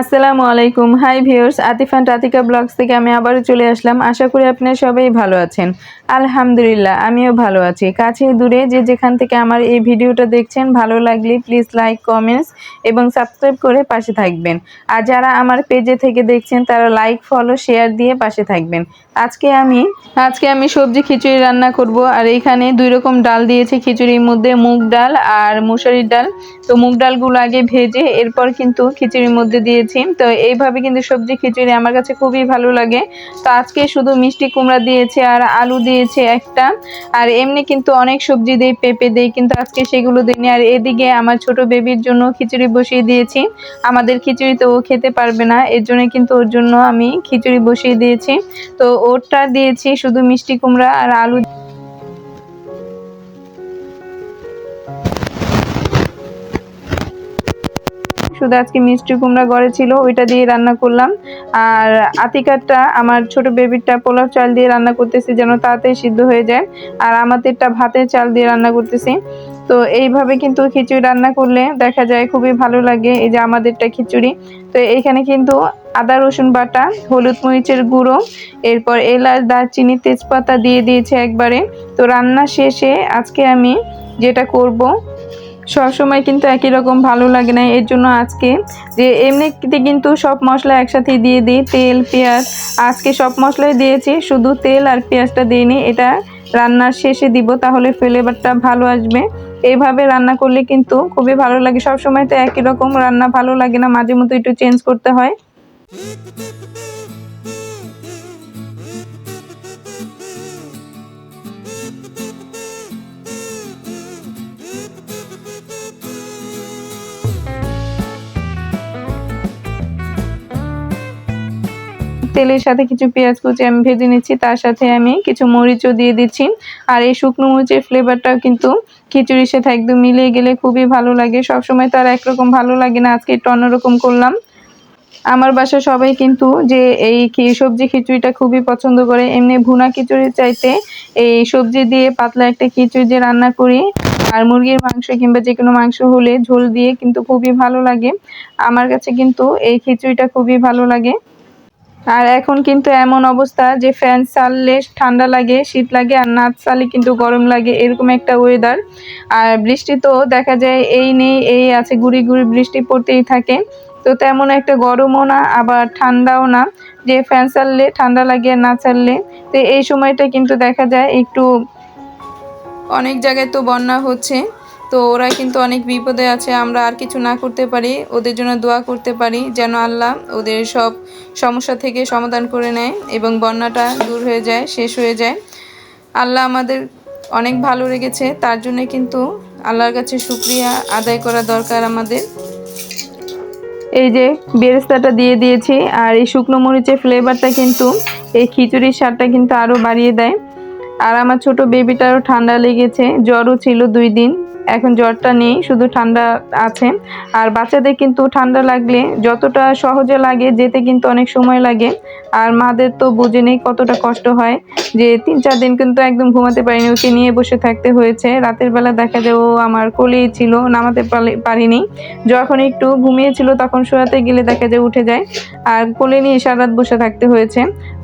আসসালামু আলাইকুম। Hi viewers Atifan Atika blogs থেকে আমি আবারও চলে আসলাম। আশা করি আপনারা সবাই ভালো আছেন। আলহামদুলিল্লাহ, আমিও ভালো আছি। কাছে দূরে যে যেখান থেকে আমার এই ভিডিওটা দেখছেন, ভালো লাগলে প্লিজ লাইক কমেন্টস এবং সাবস্ক্রাইব করে পাশে থাকবেন। আর যারা আমার পেজে থেকে দেখছেন, তারা লাইক ফলো শেয়ার দিয়ে পাশে থাকবেন। আজকে আমি আজকে আমি সবজি খিচুড়ি রান্না করব। আর এইখানে দুই রকম ডাল দিয়েছি। খিচুড়ির মধ্যে মুগ ডাল আর মুসুরির ডাল। তো মুগ ডালগুলো আগে ভেজে, এরপর কিন্তু খিচুড়ির মধ্যে দিয়েছি। তো এইভাবে কিন্তু সবজি খিচুড়ি আমার কাছে খুবই ভালো লাগে। তো আজকে শুধু মিষ্টি কুমড়া দিয়েছে আর আলু দিয়েছে একটা। আর এমনি কিন্তু অনেক সবজি দেই, পেঁপে দেই, কিন্তু আজকে সেগুলো দিইনি। আর এদিকে আমার ছোট বেবির জন্য খিচুড়ি বসিয়ে দিয়েছি। আমাদের খিচুড়ি তো ও খেতে পারবে না, এর জন্য কিন্তু ওর জন্য আমি খিচুড়ি বসিয়ে দিয়েছি। তো ওরটা দিয়েছি শুধু মিষ্টি কুমড়া আর আলু। শুধু আজকে মিষ্টি কুমড়া গড়ে ছিল, ওইটা দিয়ে রান্না করলাম। আর আতিকারটা, আমার ছোট বেবিরটা পোলাও চাল দিয়ে রান্না করতেছি যেন তাড়াতাড়ি সিদ্ধ হয়ে যায়। আর আমাদেরটা ভাতের চাল দিয়ে রান্না করতেছি। তো এইভাবে কিন্তু খিচুড়ি রান্না করলে দেখা যায় খুবই ভালো লাগে, এই যে আমাদেরটা খিচুড়ি। তো এইখানে কিন্তু আদা, রসুন বাটা, হলুদ মরিচের গুঁড়ো, এরপর এলাচ, দারচিনি, তেজপাতা দিয়ে দিয়েছে একবারে। তো রান্না শেষে আজকে আমি যেটা করব সবসময় কিন্তু একই রকম ভালো লাগে না। এর জন্য আজকে যে এমনিতে কিন্তু সব মশলা একসাথে দিয়ে দিই, তেল, পেঁয়াজ। আজকে সব মশলাই দিয়েছি, শুধু তেল আর পেঁয়াজটা দিইনি। এটা রান্নার শেষে দিব, তাহলে ফ্লেভারটা ভালো আসবে। এইভাবে রান্না করলে কিন্তু খুবই ভালো লাগে। সব সময় তো একই রকম, রান্না ভালো লাগে না মাঝে মধ্যে একটু চেঞ্জ করতে হয়। তেলের সাথে কিছু পেঁয়াজ কুচি আমি ভেজে নিচ্ছি, তার সাথে আমি কিছু মরিচও দিয়ে দিচ্ছি। আর এই শুকনো মরিচের ফ্লেভারটাও কিন্তু খিচুড়ির সাথে একদম মিলিয়ে গেলে খুবই ভালো লাগে। সবসময় তো আর একরকম ভালো লাগে না, আজকে একটু অন্যরকম করলাম। আমার বাসা সবাই কিন্তু যে এই সবজি খিচুড়িটা খুবই পছন্দ করে। এমনি ভুনা খিচুড়ির চাইতে এই সবজি দিয়ে পাতলা একটা খিচুড়ি যে রান্না করি। আর মুরগির মাংস কিংবা যে কোনো মাংস হলে ঝোল দিয়ে কিন্তু খুবই ভালো লাগে। আমার কাছে কিন্তু এই খিচুড়িটা খুবই ভালো লাগে। আর এখন কিন্তু এমন অবস্থা যে ফ্যান চাললে ঠান্ডা লাগে, শীত লাগে, আর না চালে কিন্তু গরম লাগে, এরকম একটা ওয়েদার আর বৃষ্টি তো দেখা যায় এই নেই, এই আছে, গুড়ি গুড়ি বৃষ্টি পড়তেই থাকে। তো তেমন একটা গরমও না, আবার ঠান্ডাও না, যে ফ্যান চাললে ঠান্ডা লাগে আর না চাললে। তো এই সময়টা কিন্তু দেখা যায় একটু অনেক জায়গায় তো বন্যা হচ্ছে। তো ওরা কিন্তু অনেক বিপদে আছে, আমরা আর কিছু না করতে পারি। ওদের জন্য দোয়া করতে পারি যেন আল্লাহ ওদের সব সমস্যা থেকে সমাধান করে নেয় এবং বন্যাটা দূর হয়ে যায়, শেষ হয়ে যায়। আল্লাহ আমাদের অনেক ভালো লেগেছে তার জন্য কিন্তু আল্লাহর কাছে শুক্রিয়া আদায় করা দরকার আমাদের। এই যে বেরেস্তাটা দিয়ে দিয়েছি, আর এই শুকনো মরিচের ফ্লেভারটা কিন্তু এই খিচুড়ির স্বাদটা কিন্তু আরও বাড়িয়ে দেয়। আর আমার ছোট বেবিটারও ঠান্ডা লেগেছে, জ্বরও ছিল দুই দিন। এখন জ্বরটা নেই, শুধু ঠান্ডা আছে। আর বাচ্চাদের কিন্তু ঠান্ডা লাগলে যতটা সহজে লাগে, যেতে কিন্তু অনেক সময় লাগে। আর মাদের তো বুঝে নেই কতটা কষ্ট হয় যে তিন চার দিন কিন্তু একদম ঘুমাতে পারিনি, ওকে নিয়ে বসে থাকতে হয়েছে। রাতের বেলা দেখা যায় ও আমার কোলেই ছিল, নামাতে পারিনি। যখন একটু ঘুমিয়েছিল, তখন শোয়াতে গেলে দেখা যায় উঠে যায়। আর কোলে নিয়ে সারা রাত বসে থাকতে হয়েছে।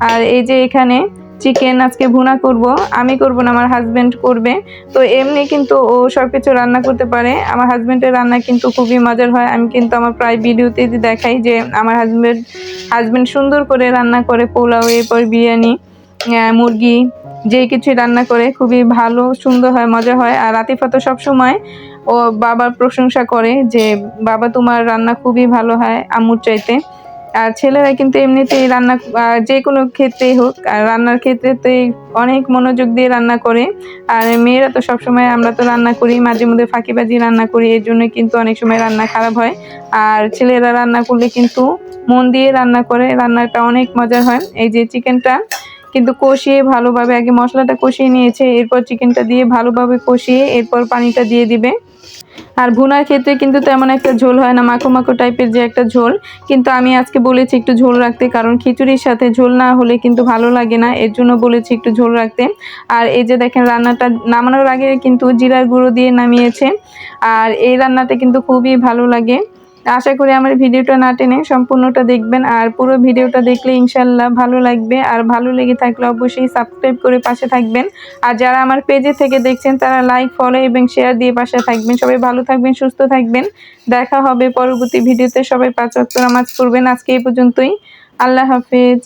আর এই যে এখানে চিকেন আজকে ভুনা করব, আমি করব না, আমার হাজব্যান্ড করবে। তো এমনি কিন্তু ও সব কিছু রান্না করতে পারে। আমার হাজবেন্ডের রান্না কিন্তু খুবই মজার হয়। আমি কিন্তু আমার প্রায় ভিডিওতে দেখাই যে আমার হাজব্যান্ড হাজব্যান্ড সুন্দর করে রান্না করে পোলাও, এরপর বিরিয়ানি মুরগি যে কিছুই রান্না করে, খুবই ভালো, সুন্দর হয়, মজা হয়। আর আতিফা তো সবসময় ও বাবার প্রশংসা করে যে, বাবা, তোমার রান্না খুবই ভালো হয় আম্মুর চাইতে। আর ছেলেরা কিন্তু এমনিতেই রান্না যে কোনো ক্ষেত্রেই হোক, আর রান্নার ক্ষেত্রেতেই অনেক মনোযোগ দিয়ে রান্না করে, আর মেয়েরা তো সবসময় আমরা তো রান্না করি, মাঝে মধ্যে ফাঁকিবাজি রান্না করি, এর জন্য কিন্তু অনেক সময় রান্না খারাপ হয়। আর ছেলেরা রান্না করলে কিন্তু মন দিয়ে রান্না করে, রান্নাটা অনেক মজার হয়। এই যে চিকেনটা কিন্তু কষিয়ে ভালোভাবে, আগে মশলাটা কষিয়ে নিয়েছে, এরপর চিকেনটা দিয়ে ভালোভাবে কষিয়ে, এরপর পানিটা দিয়ে দিবে। আর ভুনার ক্ষেত্রে কিন্তু তেমন একটা ঝোল হয় না, মাখো মাখো টাইপের যে একটা ঝোল। কিন্তু আমি আজকে বলেছি একটু ঝোল রাখতে, কারণ খিচুড়ির সাথে ঝোল না হলে কিন্তু ভালো লাগে না। এর জন্য বলেছি একটু ঝোল রাখতে। আর এই যে দেখেন, রান্নাটা নামানোর আগে কিন্তু জিরার গুঁড়ো দিয়ে নামিয়েছে। আর এই রান্নাটা কিন্তু খুবই ভালো লাগে। আশা করি আমার ভিডিওটা না টেনে সম্পূর্ণটা দেখবেন, আর পুরো ভিডিওটা দেখলে ইনশাল্লাহ ভালো লাগবে, আর ভালো লেগে থাকলে অবশ্যই সাবস্ক্রাইব করে পাশে থাকবেন। আর যারা আমার পেজে থেকে দেখছেন, তারা লাইক ফলো এবং শেয়ার দিয়ে পাশে থাকবেন। সবাই ভালো থাকবেন, সুস্থ থাকবেন। দেখা হবে পরবর্তী ভিডিওতে। সবাই পাঁচ অক্ট নামাজ পড়বেন। আজকে এই পর্যন্তই। আল্লাহ হাফেজ।